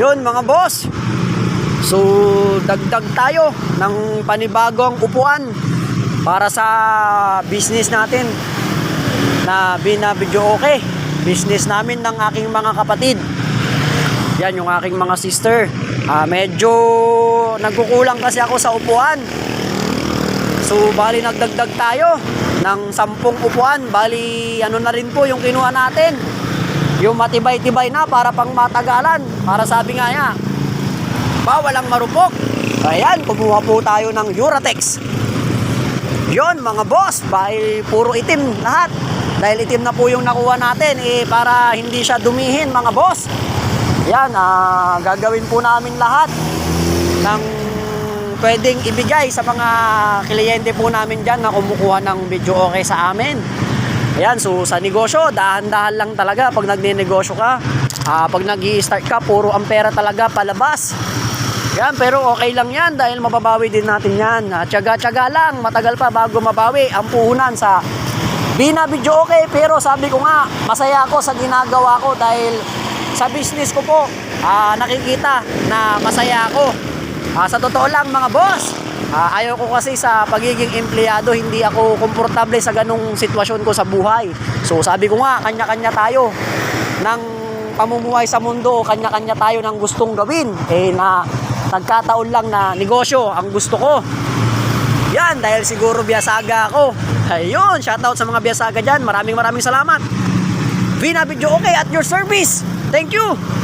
Yun mga boss. So, dagdag tayo ng panibagong upuan para sa business natin na binabidyo okay. Business namin ng aking mga kapatid. Yan yung aking mga sister. Ah, medyo nagkukulang kasi ako sa upuan. So, bali nagdagdag tayo ng sampung upuan. Bali, ano na rin po yung kinuha natin. Yung matibay-tibay na para pang matagalan. Para sabi nga niya, bawal ang marupok. Ayan, kumuha po tayo ng Uratex. Yon mga boss, bali puro itim lahat. Dahil itim na po yung nakuha natin eh, para hindi siya dumihin mga boss. Yan, ah, gagawin po namin lahat ng pwedeng ibigay sa mga kliyente po namin dyan na kumukuha ng video okay sa amin. Ayan, so sa negosyo, dahan-dahan lang talaga pag nagne-negosyo ka. Ah, pag nag start ka, puro ang pera talaga palabas. Yan, pero okay lang yan dahil mababawi din natin yan. Ah, Tiyaga-tiyaga lang, matagal pa bago mabawi ang puhunan sa Bina video okay, pero sabi ko nga, masaya ako sa ginagawa ko dahil sa business ko po, ah, nakikita na masaya ako. Ah, sa totoo lang mga boss, ah, ayaw ko kasi sa pagiging empleyado, hindi ako komportable sa ganong sitwasyon ko sa buhay. So sabi ko nga, kanya-kanya tayo ng pamumuhay sa mundo, kanya-kanya tayo ng gustong gawin. Eh na nagkataon lang na negosyo ang gusto ko. Yan, dahil siguro biyasaga ako. Ayun, shoutout sa mga biyasaga dyan. Maraming maraming salamat. Vina Video Okay at your service. Thank you.